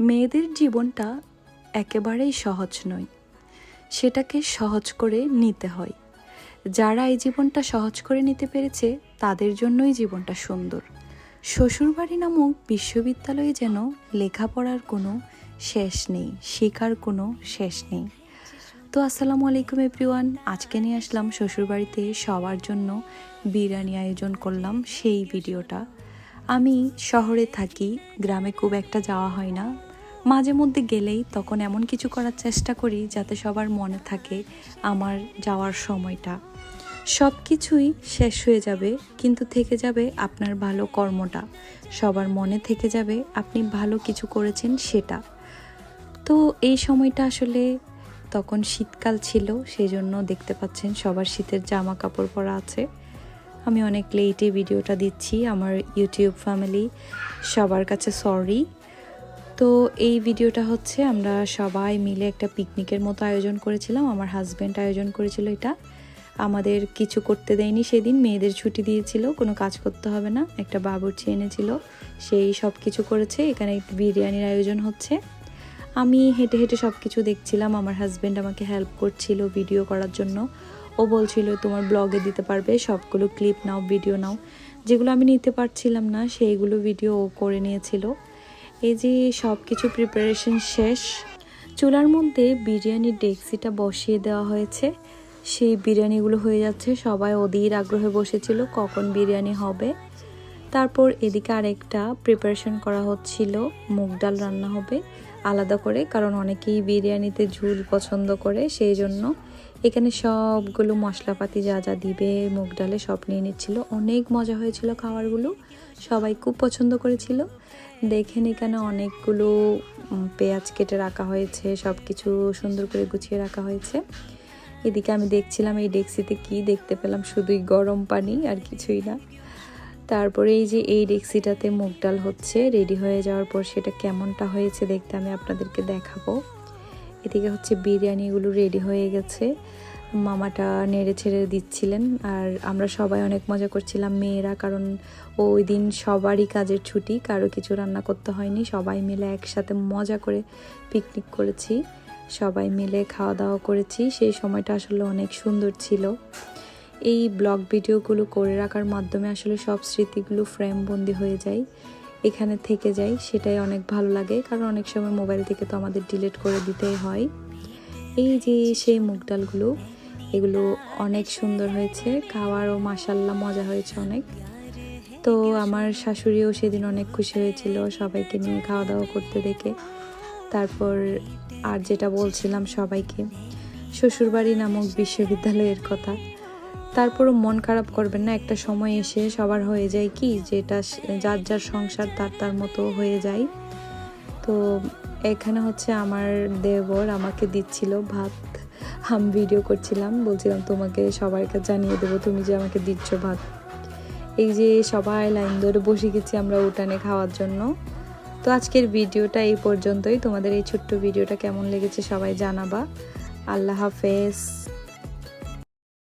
মেয়েদের জীবনটা একেবারেই সহজ নয়। সেটাকে সহজ করে নিতে হয়। যারা এই জীবনটা সহজ করে নিতে পেরেছে, তাদের জন্যই জীবনটা সুন্দর। শ্বশুরবাড়ি নামক বিশ্ববিদ্যালয়ে যেন লেখাপড়ার কোনো শেষ নেই শেখার কোনো শেষ নেই। তো আসসালামু আলাইকুম এভরিওয়ান, আজকে নিয়ে আসলাম শ্বশুরবাড়িতে সবার জন্য বিরিয়ানি আয়োজন করলাম সেই ভিডিওটা। আমি শহরে থাকি, গ্রামে খুব একটা যাওয়া হয় না। মাঝে মধ্যে গেলেই তখন এমন কিছু করার চেষ্টা করি যাতে সবার মনে থাকে আমার যাওয়ার সময়টা। সব কিছুই শেষ হয়ে যাবে, কিন্তু থেকে যাবে আপনার ভালো কর্মটা। সবার মনে থেকে যাবে আপনি ভালো কিছু করেছেন সেটা। তো এই সময়টা আসলে তখন শীতকাল ছিল সেই জন্য দেখতে পাচ্ছেন সবার শীতের জামা কাপড় পরা আছে। আমি অনেক লেটে ভিডিওটা দিচ্ছি, আমার ইউটিউব ফ্যামিলি সবার কাছে সরি তো এই ভিডিওটা হচ্ছে আমরা সবাই মিলে একটা পিকনিকের মতো আয়োজন করেছিলাম। আমার হাজব্যান্ড আয়োজন করেছিল এটা। আমাদের কিছু করতে দেয়নি সেদিন, মেয়েদের ছুটি দিয়েছিল, কোনো কাজ করতে হবে না। একটা বাবুর্চি এনেছিল, সেই সব কিছু করেছে। এখানে বিরিয়ানির আয়োজন হচ্ছে। আমি হেঁটে হেঁটে সব কিছু দেখছিলাম। আমার হাজব্যান্ড আমাকে হেল্প করছিল ভিডিও করার জন্য। ও বলছিল, তোমার ব্লগে দিতে পারবে, সবগুলো ক্লিপ নাও ভিডিও নাও। যেগুলো আমি নিতে পারছিলাম না, সেইগুলো ভিডিও ও করে নিয়েছিল। এই যে সব কিছু প্রিপারেশন শেষ, চুলার মধ্যে বিরিয়ানির ডেক্সিটা বসিয়ে দেওয়া হয়েছে। সেই বিরিয়ানিগুলো হয়ে যাচ্ছে, সবাই অধীর আগ্রহে বসেছিল কখন বিরিয়ানি হবে। তারপর এদিকে আরেকটা প্রিপারেশন করা হচ্ছিল, মুগ ডাল রান্না হবে। আলাদা করে, কারণ অনেকেই বিরিয়ানিতে ঝুল পছন্দ করে, সেই জন্য এখানে সবগুলো মশলাপাতি যা যা দিবে, মুগ ডালে সব নিয়ে নিচ্ছিল। অনেক মজা হয়েছিল খাবারগুলো, সবাই খুব পছন্দ করেছিল। দেখেন এখানে অনেকগুলো পেঁয়াজ কেটে রাখা হয়েছে সব কিছু সুন্দর করে গুছিয়ে রাখা হয়েছে। এদিকে আমি দেখছিলাম এই ডেক্সিতে কি দেখতে পেলাম, শুধুই গরম পানি আর কিছুই না। তারপরে এই যে এই ডেক্সিটাতে মুগ ডাল হচ্ছে, রেডি হয়ে যাওয়ার পর সেটা কেমনটা হয়েছে দেখতে আমি আপনাদেরকে দেখাবো। এদিকে হচ্ছে বিরিয়ানিগুলো রেডি হয়ে গেছে। মামাটা নেড়ে ছেড়ে দিচ্ছিলেন আর আমরা সবাই অনেক মজা করছিলাম মেয়েরা, কারণ ওই দিন সবারই কাজের ছুটি, কারও কিছু রান্না করতে হয়নি, সবাই মিলে একসাথে মজা করে পিকনিক করেছি। সবাই মিলে খাওয়া দাওয়া করেছি, সেই সময়টা আসলে অনেক সুন্দর ছিল। এই ব্লগ ভিডিওগুলো করে রাখার মাধ্যমে আসলে সব স্মৃতিগুলো ফ্রেম বন্দি হয়ে যায়, এখানে থেকে যায়, সেটাই অনেক ভালো লাগে, কারণ অনেক সময় মোবাইল থেকে তো আমাদের ডিলিট করে দিতেই হয়। এই যে সেই মুগ ডালগুলো, এগুলো অনেক সুন্দর হয়েছে, খাওয়ারও মাসাল্লাহ মজা হয়েছে অনেক। তো আমার শাশুড়িও সেদিন অনেক খুশি হয়েছিল, সবাইকে নিয়ে খাওয়া দাওয়া করতে দেখে। তারপর আর যেটা বলছিলাম সবাইকে, শ্বশুরবাড়ি নামক বিশ্ববিদ্যালয়ের কথা তারপরও মন খারাপ করবেন না। একটা সময় এসে সবার হয়ে যায় কি? যেটা যার যার সংসার তার তার মতো হয়ে যায়। তো এখানে হচ্ছে আমার দেবর আমাকে দিচ্ছিল ভাত। আমি ভিডিও করছিলাম, বলছিলাম, তোমাকে সবাইকে জানিয়ে দেবো, তুমি যে আমাকে দিচ্ছ ভাত। এই যে সবাই লাইন ধরে বসে গেছি আমরা উঠানে খাওয়ার জন্য। তো আজকের ভিডিওটা এই পর্যন্তই। তোমাদের এই ছোট্ট ভিডিওটা কেমন লেগেছে সবাই জানাবা। আল্লাহ হাফেজ।